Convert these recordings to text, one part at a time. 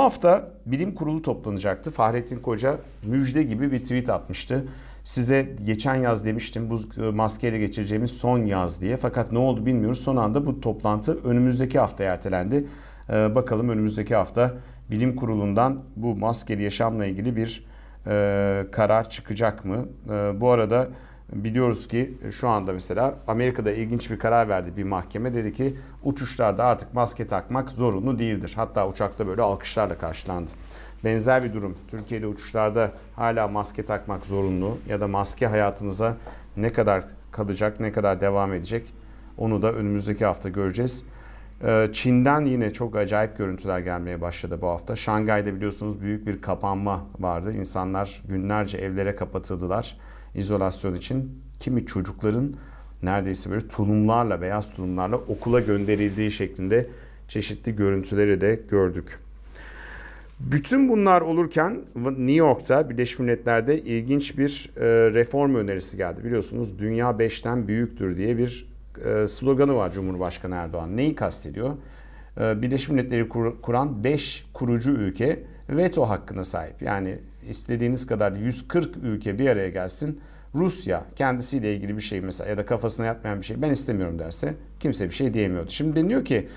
Bu hafta bilim kurulu toplanacaktı. Fahrettin Koca müjde gibi bir tweet atmıştı. Size geçen yaz demiştim bu e, maskeyle geçireceğimiz son yaz diye. Fakat ne oldu bilmiyoruz. Son anda bu toplantı önümüzdeki hafta ertelendi. Ee, bakalım önümüzdeki hafta bilim kurulundan bu maskeli yaşamla ilgili bir e, karar çıkacak mı? E, bu arada biliyoruz ki şu anda mesela Amerika'da ilginç bir karar verdi bir mahkeme. Dedi ki uçuşlarda artık maske takmak zorunlu değildir. Hatta uçakta böyle alkışlarla karşılandı. Benzer bir durum. Türkiye'de uçuşlarda hala maske takmak zorunlu ya da maske hayatımıza ne kadar kalacak, ne kadar devam edecek onu da önümüzdeki hafta göreceğiz. Ee, Çin'den yine çok acayip görüntüler gelmeye başladı bu hafta. Şangay'da biliyorsunuz büyük bir kapanma vardı. İnsanlar günlerce evlere kapatıldılar izolasyon için. Kimi çocukların neredeyse böyle tulumlarla, beyaz tulumlarla okula gönderildiği şeklinde çeşitli görüntüleri de gördük. Bütün bunlar olurken New York'ta Birleşmiş Milletler'de ilginç bir e, reform önerisi geldi. Biliyorsunuz dünya beşten büyüktür diye bir sloganı var Cumhurbaşkanı Erdoğan. Neyi kastediyor? E, Birleşmiş Milletler'i kur- kuran 5 kurucu ülke veto hakkına sahip. Yani istediğiniz kadar 140 ülke bir araya gelsin. Rusya kendisiyle ilgili bir şey mesela ya da kafasına yatmayan bir şey ben istemiyorum derse kimse bir şey diyemiyordu. Şimdi deniyor ki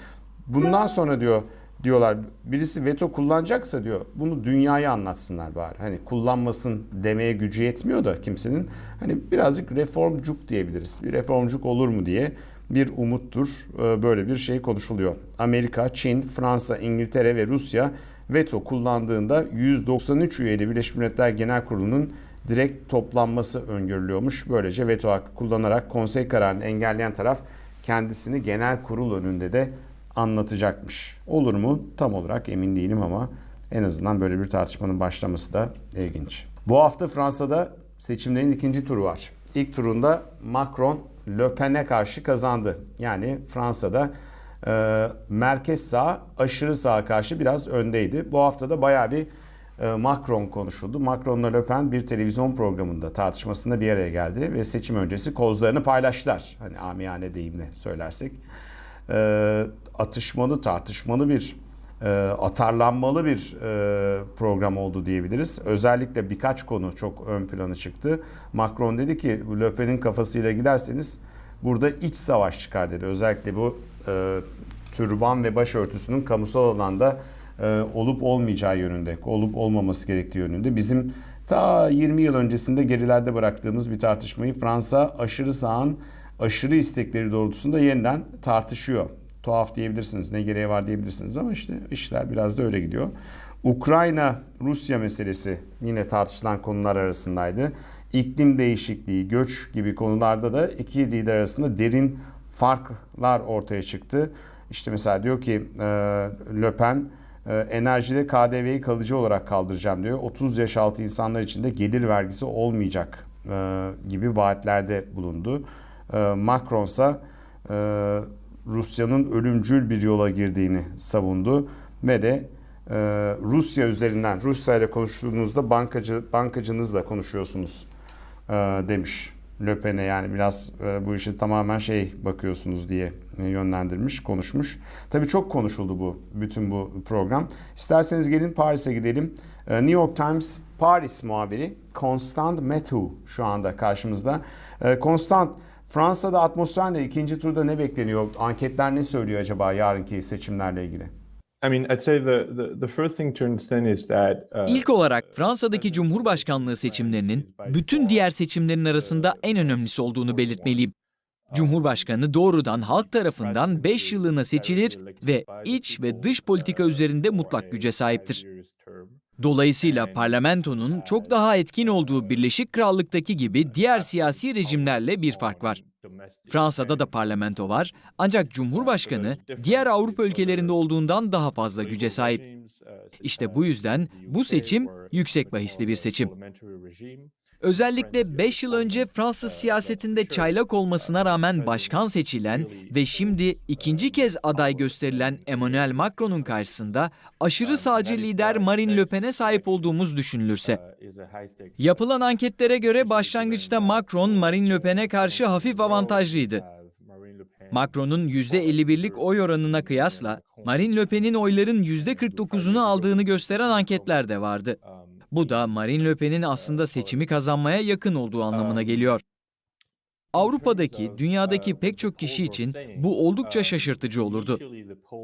bundan sonra diyor diyorlar birisi veto kullanacaksa diyor bunu dünyaya anlatsınlar bari. Hani kullanmasın demeye gücü yetmiyor da kimsenin. Hani birazcık reformcuk diyebiliriz. Bir reformcuk olur mu diye bir umuttur. Ee, Böyle bir şey konuşuluyor. Amerika, Çin, Fransa, İngiltere ve Rusya veto kullandığında 193 üyeli Birleşmiş Milletler Genel Kurulu'nun direkt toplanması öngörülüyormuş. Böylece veto hakkı kullanarak konsey kararını engelleyen taraf kendisini genel kurul önünde de anlatacakmış. Olur mu? Tam olarak emin değilim ama en azından böyle bir tartışmanın başlaması da ilginç. Bu hafta Fransa'da seçimlerin ikinci turu var. İlk turunda Macron Le Pen'e karşı kazandı. Yani Fransa'da e, merkez sağ aşırı sağa karşı biraz öndeydi. Bu hafta da bayağı bir e, Macron konuşuldu. Macron'la Le Pen bir televizyon programında tartışmasında bir araya geldi ve seçim öncesi kozlarını paylaştılar. Hani amiyane deyimle söylersek. E, atışmalı, tartışmalı bir, e, atarlanmalı bir e, program oldu diyebiliriz. Özellikle birkaç konu çok ön plana çıktı. Macron dedi ki Le Pen'in kafasıyla giderseniz burada iç savaş çıkar dedi. Özellikle bu e, türban ve başörtüsünün kamusal alanda e, olup olmayacağı yönünde, olup olmaması gerektiği yönünde. Bizim ta 20 yıl öncesinde gerilerde bıraktığımız bir tartışmayı Fransa aşırı sağın aşırı istekleri doğrultusunda yeniden tartışıyor. Tuhaf diyebilirsiniz, ne gereği var diyebilirsiniz ama işte işler biraz da öyle gidiyor. Ukrayna-Rusya meselesi yine tartışılan konular arasındaydı. İklim değişikliği, göç gibi konularda da iki lider arasında derin farklar ortaya çıktı. İşte mesela diyor ki e, Le Pen e, enerjide KDV'yi kalıcı olarak kaldıracağım diyor. 30 yaş altı insanlar için de gelir vergisi olmayacak e, gibi vaatlerde bulundu. E, Macron ise e, Rusya'nın ölümcül bir yola girdiğini savundu ve de e, Rusya üzerinden Rusya ile konuştuğunuzda bankacı bankacınızla konuşuyorsunuz e, demiş. Le Pen'e yani biraz e, bu işi tamamen şey bakıyorsunuz diye e, yönlendirmiş, konuşmuş. Tabii çok konuşuldu bu bütün bu program. İsterseniz gelin Paris'e gidelim. E, New York Times Paris muhabiri Constant Metu şu anda karşımızda. E, Constant Fransa'da atmosferle ikinci turda ne bekleniyor? Anketler ne söylüyor acaba yarınki seçimlerle ilgili? I mean, I'd say the, the, the first thing to understand is that uh, İlk olarak Fransa'daki Cumhurbaşkanlığı seçimlerinin bütün diğer seçimlerin arasında en önemlisi olduğunu belirtmeliyim. Cumhurbaşkanı doğrudan halk tarafından 5 yıllığına seçilir ve iç ve dış politika üzerinde mutlak güce sahiptir. Dolayısıyla parlamentonun çok daha etkin olduğu Birleşik Krallık'taki gibi diğer siyasi rejimlerle bir fark var. Fransa'da da parlamento var ancak Cumhurbaşkanı diğer Avrupa ülkelerinde olduğundan daha fazla güce sahip. İşte bu yüzden bu seçim yüksek bahisli bir seçim. Özellikle 5 yıl önce Fransız siyasetinde çaylak olmasına rağmen başkan seçilen ve şimdi ikinci kez aday gösterilen Emmanuel Macron'un karşısında aşırı sağcı lider Marine Le Pen'e sahip olduğumuz düşünülürse. Yapılan anketlere göre başlangıçta Macron Marine Le Pen'e karşı hafif avantajlıydı. Macron'un %51'lik oy oranına kıyasla Marine Le Pen'in oyların %49'unu aldığını gösteren anketler de vardı. Bu da Marine Le Pen'in aslında seçimi kazanmaya yakın olduğu anlamına geliyor. Avrupa'daki, dünyadaki pek çok kişi için bu oldukça şaşırtıcı olurdu.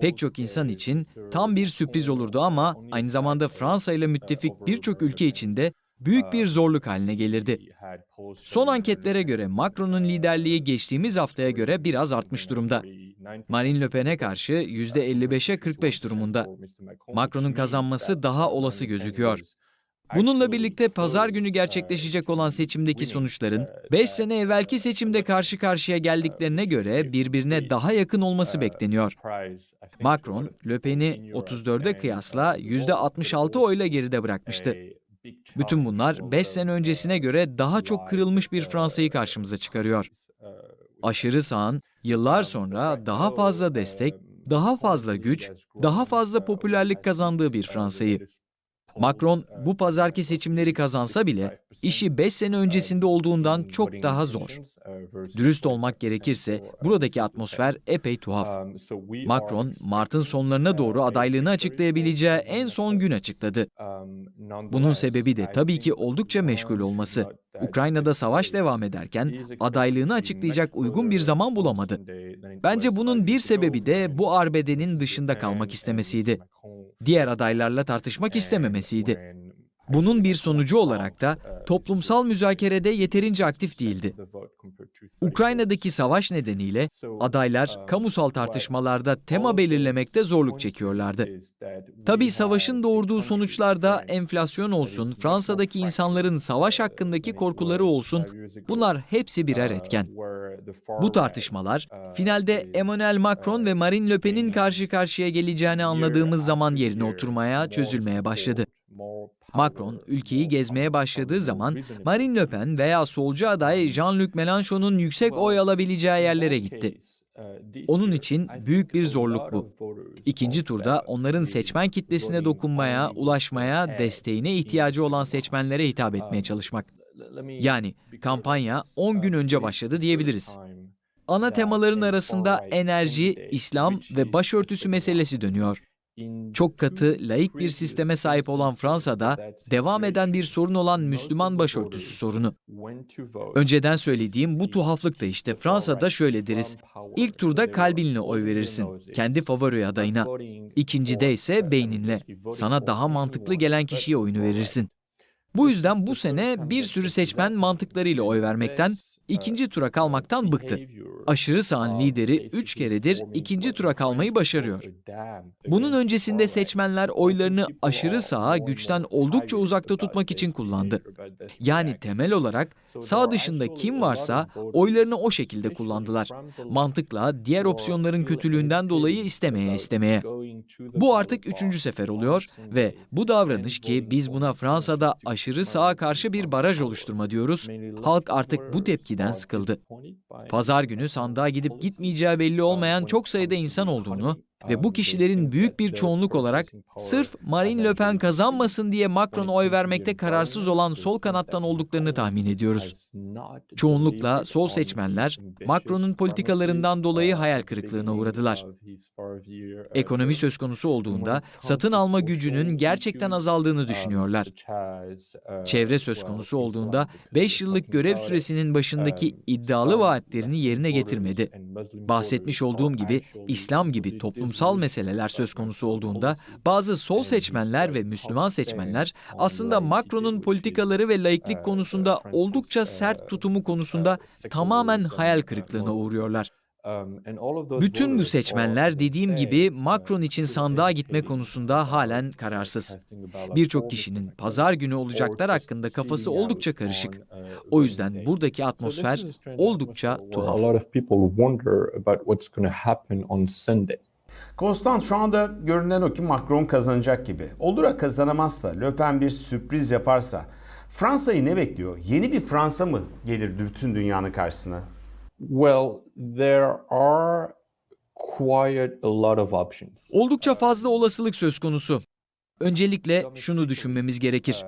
Pek çok insan için tam bir sürpriz olurdu ama aynı zamanda Fransa ile müttefik birçok ülke için de büyük bir zorluk haline gelirdi. Son anketlere göre Macron'un liderliği geçtiğimiz haftaya göre biraz artmış durumda. Marine Le Pen'e karşı %55'e 45 durumunda. Macron'un kazanması daha olası gözüküyor. Bununla birlikte pazar günü gerçekleşecek olan seçimdeki sonuçların 5 sene evvelki seçimde karşı karşıya geldiklerine göre birbirine daha yakın olması bekleniyor. Macron, Le Pen'i 34'e kıyasla %66 oyla geride bırakmıştı. Bütün bunlar 5 sene öncesine göre daha çok kırılmış bir Fransa'yı karşımıza çıkarıyor. Aşırı sağın yıllar sonra daha fazla destek, daha fazla güç, daha fazla popülerlik kazandığı bir Fransa'yı. Macron bu pazarki seçimleri kazansa bile işi 5 sene öncesinde olduğundan çok daha zor. Dürüst olmak gerekirse buradaki atmosfer epey tuhaf. Macron, Mart'ın sonlarına doğru adaylığını açıklayabileceği en son gün açıkladı. Bunun sebebi de tabii ki oldukça meşgul olması. Ukrayna'da savaş devam ederken adaylığını açıklayacak uygun bir zaman bulamadı. Bence bunun bir sebebi de bu arbedenin dışında kalmak istemesiydi. Diğer adaylarla tartışmak istememesiydi. Bunun bir sonucu olarak da toplumsal müzakerede yeterince aktif değildi. Ukrayna'daki savaş nedeniyle adaylar kamusal tartışmalarda tema belirlemekte zorluk çekiyorlardı. Tabii savaşın doğurduğu sonuçlarda enflasyon olsun, Fransa'daki insanların savaş hakkındaki korkuları olsun, bunlar hepsi birer etken. Bu tartışmalar finalde Emmanuel Macron ve Marine Le Pen'in karşı karşıya geleceğini anladığımız zaman yerine oturmaya, çözülmeye başladı. Macron ülkeyi gezmeye başladığı zaman Marine Le Pen veya solcu aday Jean-Luc Mélenchon'un yüksek oy alabileceği yerlere gitti. Onun için büyük bir zorluk bu. İkinci turda onların seçmen kitlesine dokunmaya, ulaşmaya, desteğine ihtiyacı olan seçmenlere hitap etmeye çalışmak. Yani kampanya 10 gün önce başladı diyebiliriz. Ana temaların arasında enerji, İslam ve başörtüsü meselesi dönüyor. Çok katı, laik bir sisteme sahip olan Fransa'da devam eden bir sorun olan Müslüman başörtüsü sorunu. Önceden söylediğim bu tuhaflık da işte Fransa'da şöyle deriz. İlk turda kalbinle oy verirsin, kendi favori adayına. İkincide ise beyninle. Sana daha mantıklı gelen kişiye oyunu verirsin. Bu yüzden bu sene bir sürü seçmen mantıklarıyla oy vermekten, ikinci tura kalmaktan bıktı. Aşırı sağın lideri 3 keredir ikinci tura kalmayı başarıyor. Bunun öncesinde seçmenler oylarını aşırı sağa güçten oldukça uzakta tutmak için kullandı. Yani temel olarak sağ dışında kim varsa oylarını o şekilde kullandılar. Mantıkla diğer opsiyonların kötülüğünden dolayı istemeye istemeye. Bu artık üçüncü sefer oluyor ve bu davranış ki biz buna Fransa'da aşırı sağa karşı bir baraj oluşturma diyoruz, halk artık bu tepkiden sıkıldı. Pazar günü sandığa gidip gitmeyeceği belli olmayan çok sayıda insan olduğunu ve bu kişilerin büyük bir çoğunluk olarak sırf Marine Le Pen kazanmasın diye Macron'a oy vermekte kararsız olan sol kanattan olduklarını tahmin ediyoruz. Çoğunlukla sol seçmenler Macron'un politikalarından dolayı hayal kırıklığına uğradılar. Ekonomi söz konusu olduğunda satın alma gücünün gerçekten azaldığını düşünüyorlar. Çevre söz konusu olduğunda 5 yıllık görev süresinin başındaki iddialı vaatlerini yerine getirmedi. Bahsetmiş olduğum gibi İslam gibi toplumsal meseleler söz konusu olduğunda bazı sol seçmenler ve Müslüman seçmenler aslında Macron'un politikaları ve laiklik konusunda oldukça sert tutumu konusunda tamamen hayal kırıklığına uğruyorlar. Bütün bu seçmenler dediğim gibi Macron için sandığa gitme konusunda halen kararsız. Birçok kişinin pazar günü olacaklar hakkında kafası oldukça karışık. O yüzden buradaki atmosfer oldukça tuhaf. Konstant şu anda görünen o ki Macron kazanacak gibi. Olur da kazanamazsa, Le Pen bir sürpriz yaparsa Fransa'yı ne bekliyor? Yeni bir Fransa mı gelir bütün dünyanın karşısına? Well, there are quite a lot of options. Oldukça fazla olasılık söz konusu. Öncelikle şunu düşünmemiz gerekir.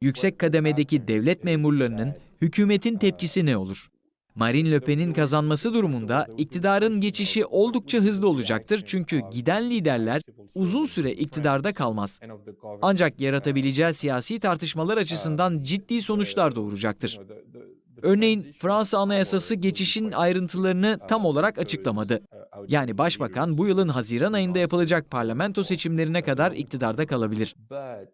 Yüksek kademedeki devlet memurlarının hükümetin tepkisi ne olur? Marine Le Pen'in kazanması durumunda iktidarın geçişi oldukça hızlı olacaktır çünkü giden liderler uzun süre iktidarda kalmaz. Ancak yaratabileceği siyasi tartışmalar açısından ciddi sonuçlar doğuracaktır. Örneğin Fransa Anayasası geçişin ayrıntılarını tam olarak açıklamadı. Yani başbakan bu yılın Haziran ayında yapılacak parlamento seçimlerine kadar iktidarda kalabilir.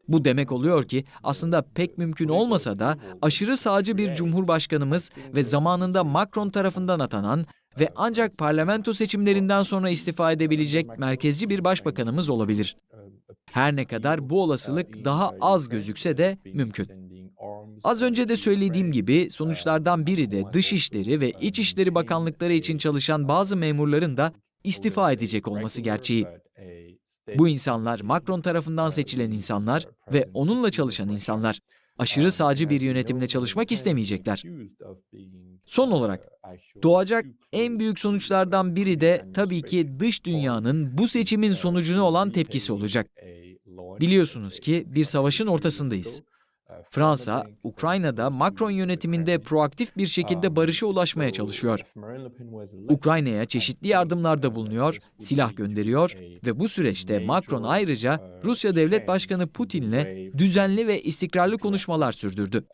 Bu demek oluyor ki aslında pek mümkün olmasa da aşırı sağcı bir cumhurbaşkanımız ve zamanında Macron tarafından atanan ve ancak parlamento seçimlerinden sonra istifa edebilecek merkezci bir başbakanımız olabilir. Her ne kadar bu olasılık daha az gözükse de mümkün. Az önce de söylediğim gibi sonuçlardan biri de Dışişleri ve İçişleri Bakanlıkları için çalışan bazı memurların da istifa edecek olması gerçeği. Bu insanlar Macron tarafından seçilen insanlar ve onunla çalışan insanlar. Aşırı sağcı bir yönetimle çalışmak istemeyecekler. Son olarak doğacak en büyük sonuçlardan biri de tabii ki dış dünyanın bu seçimin sonucuna olan tepkisi olacak. Biliyorsunuz ki bir savaşın ortasındayız. Fransa, Ukrayna'da Macron yönetiminde proaktif bir şekilde barışa ulaşmaya çalışıyor. Ukrayna'ya çeşitli yardımlarda bulunuyor, silah gönderiyor ve bu süreçte Macron ayrıca Rusya Devlet Başkanı Putin'le düzenli ve istikrarlı konuşmalar sürdürdü.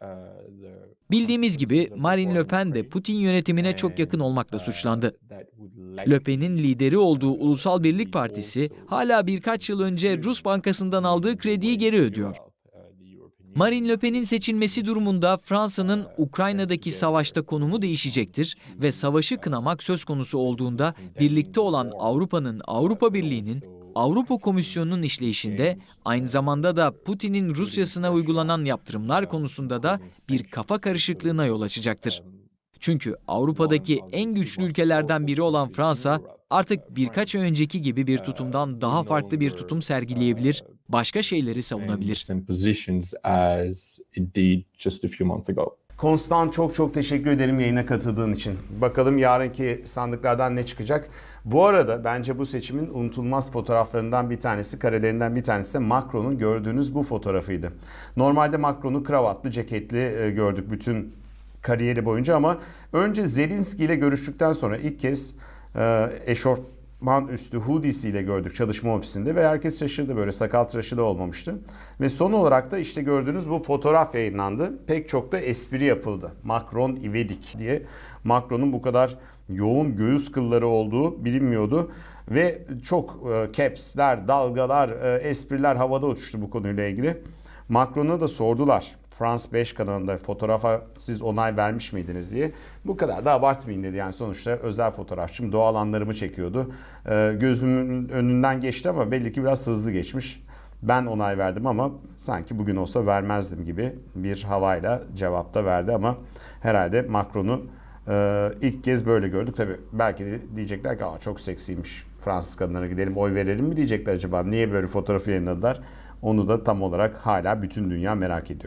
Bildiğimiz gibi Marine Le Pen de Putin yönetimine çok yakın olmakla suçlandı. Le Pen'in lideri olduğu Ulusal Birlik Partisi hala birkaç yıl önce Rus bankasından aldığı krediyi geri ödüyor. Marine Le Pen'in seçilmesi durumunda Fransa'nın Ukrayna'daki savaşta konumu değişecektir ve savaşı kınamak söz konusu olduğunda birlikte olan Avrupa'nın, Avrupa Birliği'nin, Avrupa Komisyonu'nun işleyişinde aynı zamanda da Putin'in Rusya'sına uygulanan yaptırımlar konusunda da bir kafa karışıklığına yol açacaktır. Çünkü Avrupa'daki en güçlü ülkelerden biri olan Fransa artık birkaç önceki gibi bir tutumdan daha farklı bir tutum sergileyebilir, başka şeyleri savunabilir. Konstant çok çok teşekkür ederim yayına katıldığın için. Bakalım yarınki sandıklardan ne çıkacak. Bu arada bence bu seçimin unutulmaz fotoğraflarından bir tanesi, karelerinden bir tanesi de Macron'un gördüğünüz bu fotoğrafıydı. Normalde Macron'u kravatlı, ceketli e, gördük bütün kariyeri boyunca ama önce Zelenski ile görüştükten sonra ilk kez eşofman üstü hoodiesiyle gördük çalışma ofisinde ve herkes şaşırdı böyle sakal tıraşı da olmamıştı. Ve son olarak da işte gördüğünüz bu fotoğraf yayınlandı. Pek çok da espri yapıldı. Macron ivedik diye. Macron'un bu kadar yoğun göğüs kılları olduğu bilinmiyordu. Ve çok e, capsler, dalgalar, e, espriler havada uçuştu bu konuyla ilgili. Macron'a da sordular. Frans 5 kanalında fotoğrafa siz onay vermiş miydiniz diye. Bu kadar da abartmayın dedi. Yani sonuçta özel fotoğrafçım doğal anlarımı çekiyordu. Ee, gözümün önünden geçti ama belli ki biraz hızlı geçmiş. Ben onay verdim ama sanki bugün olsa vermezdim gibi bir havayla cevapta verdi ama herhalde Macron'u e, ilk kez böyle gördük. Tabii belki de diyecekler ki çok seksiymiş Fransız kadınlara gidelim oy verelim mi diyecekler acaba. Niye böyle fotoğrafı yayınladılar? Onu da tam olarak hala bütün dünya merak ediyor.